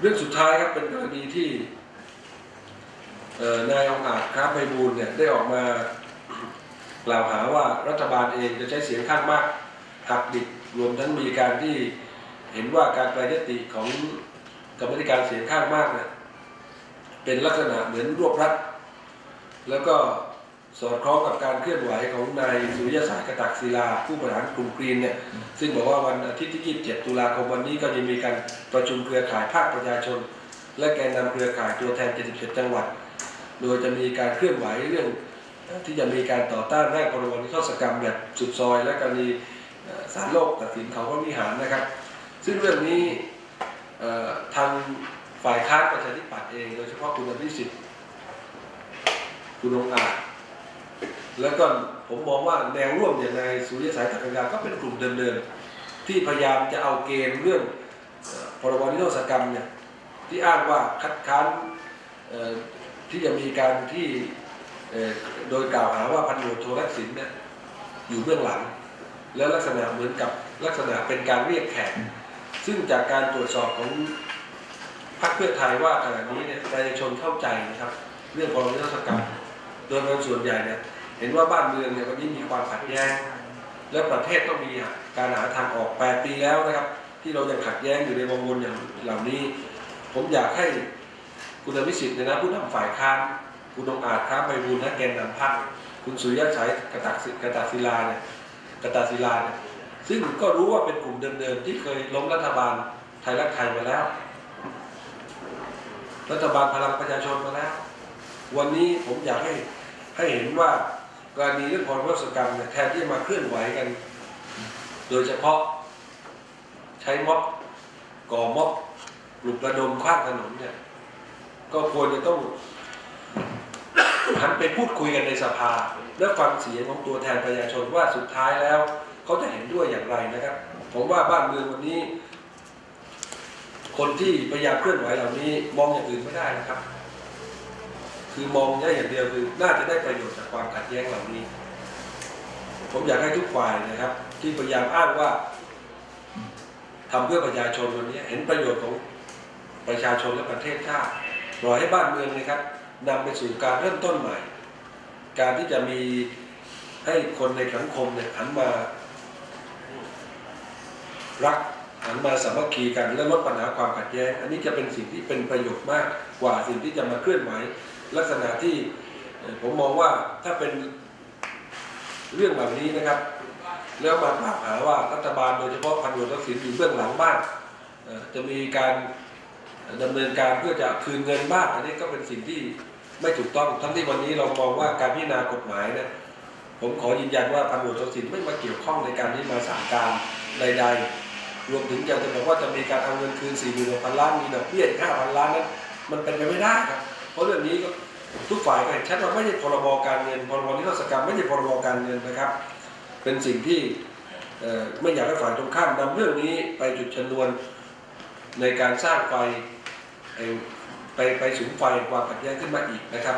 เรื่องสุดท้ายครับเป็นกรณีที่นายองอาจค้าไพบูลเนี่ยได้ออกมากล่าวหาว่ารัฐบาลเองจะใช้เสียงข้างมากหักดิบรวมทั้งมีการที่เห็นว่าการแปรยติของกรรมธิการเสียงข้างมากเนี่ยเป็นลักษณะเหมือนรวบรัดแล้วก็ สอดคล้องกับการเคลื่อนไหวของนายสุริยสายกระตักศิลา ผู้บริหารกลุ่มกรีนเนี่ยซึ่งบอกว่าวันอาทิตย์ที่ 27 ตุลาคมวันนี้ก็จะมีการประชุมเครือข่ายภาคประชาชน และแกนนำเครือข่ายตัวแทน 77 จังหวัด โดยจะมีการเคลื่อนไหวเรื่องที่จะมีการต่อต้านแรกพรบนิรโทษกรรมแบบสุดซอย และกรณีเอ่อศาลโลกตัดสินเขาว่าวิหารนะครับ ซึ่งเรื่องนี้ทางฝ่ายค้านประชาธิปัตย์เอง โดยเฉพาะคุณอภิสิทธิ์คุณองอาจ แล้วก็ผมมองว่าแนวร่วมอย่างในสุริยสายตักกยาก็เป็นกลุ่มเดิมๆที่พยายามจะเอาเกมเรื่องพรบนิรโทษกรรมเนี่ยที่อ้างว่าคัดค้านที่จะมีการที่โดยกล่าวหาว่าพันตำรวจโททักษิณเนี่ยอยู่เบื้องหลัง แล้วลักษณะเหมือนกับลักษณะเป็นการเรียกแขกซึ่งจากการตรวจสอบของพรรคเพื่อไทยว่าขณะนี้เนี่ยประชาชนเข้าใจนะครับ เรื่องพรบนิรโทษกรรมโดยเป็นส่วนใหญ่เนี่ย เห็นว่าบ้านเมืองเนี่ยวันนี้มีความขัดแย้ง และประเทศต้องมีการหาทางออก 8 ปีแล้วนะครับ ที่เรายังขัดแย้งอยู่ในวงวนอย่างเหล่านี้ ผมอยากให้คุณอภิสิทธิ์เนนะผู้นำฝ่ายค้านคุณองอาจค้าไปบูลย์และแกนนำพรรคคุณสุริยะสายกระตักกระตักศิลาเนี่ยกระตักศิลาเนี่ยซึ่งก็รู้ว่าเป็นกลุ่มเดิมๆที่เคยล้มรัฐบาลไทยรักไทยมาแล้ว รัฐบาลพลังประชาชนมาแล้ว วันนี้ผมอยากให้ให้เห็นว่า การมีเรื่องพรบสกรรมเนี่ยแทนที่จะมาเคลื่อนไหวกัน โดยเฉพาะใช้ม็อบก่อม็อบปลุกระดมข้างถนนเนี่ย ก็ควรจะต้องหันไปพูดคุยกันในสภาและฟังเสียงของตัวแทนประชาชนว่าสุดท้ายแล้ว เขาจะเห็นด้วยอย่างไรนะครับ ผมว่าบ้านเมืองวันนี้ คนที่พยายามเคลื่อนไหวเหล่านี้มองอย่างอื่นไม่ได้นะครับ คือมองได้อย่างเดียวคือน่าจะได้ประโยชน์จากความขัดแย้งเหล่านี้ ผมอยากให้ทุกฝ่ายนะครับ ที่พยายามอ้างว่าทำเพื่อประชาชนวันนี้เห็นประโยชน์ของประชาชนและประเทศชาติปล่อยให้บ้านเมืองนะครับนำไปสู่การเริ่มต้นใหม่ การที่จะมีให้คนในสังคมเนี่ยหันมา รักหันมาสามัคคีกันและลดปัญหาความขัดแย้ง อันนี้จะเป็นสิ่งที่เป็นประโยชน์มากกว่าสิ่งที่จะมาเคลื่อนไหว ลักษณะที่ผมมองว่าถ้าเป็นเรื่องแบบนี้นะครับ แล้วมากล่าวหาว่ารัฐบาลโดยเฉพาะพันตำรวจทักษิณอยู่เบื้องหลังบ้างจะมีการดำเนินการเพื่อจะคืนเงินบ้างอันนี้ก็เป็นสิ่งที่ไม่ถูกต้อง ทั้งที่วันนี้เรามองว่าการพิจารณากฎหมายนี่ยผมขอยืนยันว่าพันตำรวจทักษิณไม่มาเกี่ยวข้องในการที่มาสั่งการใด ๆ รวมถึงจะจะบอกว่าจะมีการเอาเงินคืน4 0 0 0พันล้านมีดอกเบี้ยห้าพันล้านนั้นมันเป็นไปไม่ได้ครับ ราะเรื่องนี้ก็ทุกฝ่ายก็เห็นชัดว่าไม่ใช่พรบการเงินพรบนิรศกรรมไม่ใช่พรบการเงินนะครับ เป็นสิ่งที่ไม่อยากให้ฝ่ายตรงข้ามนำเรื่องนี้ไปจุดชนวนในการสร้างไฟไปไปสูงไฟความขัดแย้งขึ้นมาอีกนะครับ